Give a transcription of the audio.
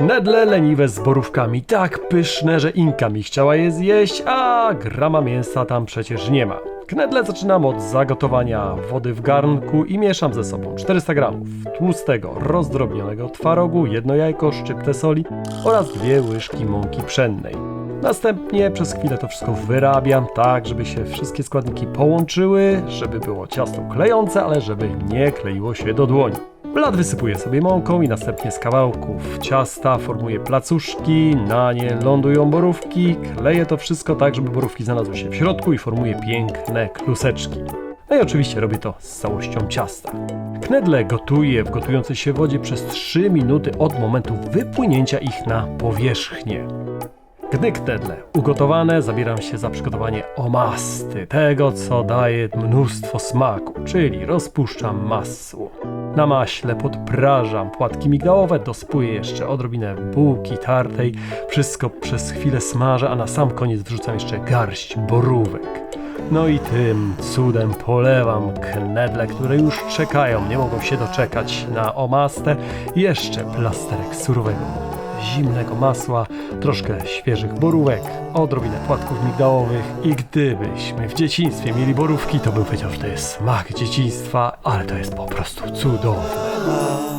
Nedle leniwe z borówkami, tak pyszne, że Inka mi chciała je zjeść, a grama mięsa tam przecież nie ma. Knedle zaczynam od zagotowania wody w garnku i mieszam ze sobą 400 gramów tłustego, rozdrobnionego twarogu, jedno jajko, szczyptę soli oraz dwie łyżki mąki pszennej. Następnie przez chwilę to wszystko wyrabiam tak, żeby się wszystkie składniki połączyły, żeby było ciasto klejące, ale żeby nie kleiło się do dłoni. Blat wysypuję sobie mąką i następnie z kawałków ciasta formuję placuszki, na nie lądują borówki, kleję to wszystko tak, żeby borówki znalazły się w środku i formuję piękne kluseczki. No i oczywiście robię to z całością ciasta. Knedle gotuję w gotującej się wodzie przez 3 minuty od momentu wypłynięcia ich na powierzchnię. Gdy knedle ugotowane, zabieram się za przygotowanie omasty, tego co daje mnóstwo smaku, czyli rozpuszczam masło. Na maśle podprażam płatki migdałowe, dospuję jeszcze odrobinę bułki tartej, wszystko przez chwilę smażę, a na sam koniec wrzucam jeszcze garść borówek. No i tym cudem polewam knedle, które już czekają, nie mogą się doczekać na omastę, jeszcze plasterek surowego zimnego masła, troszkę świeżych borówek, odrobinę płatków migdałowych i gdybyśmy w dzieciństwie mieli borówki, to bym powiedział, że to jest smak dzieciństwa, ale to jest po prostu cudowne.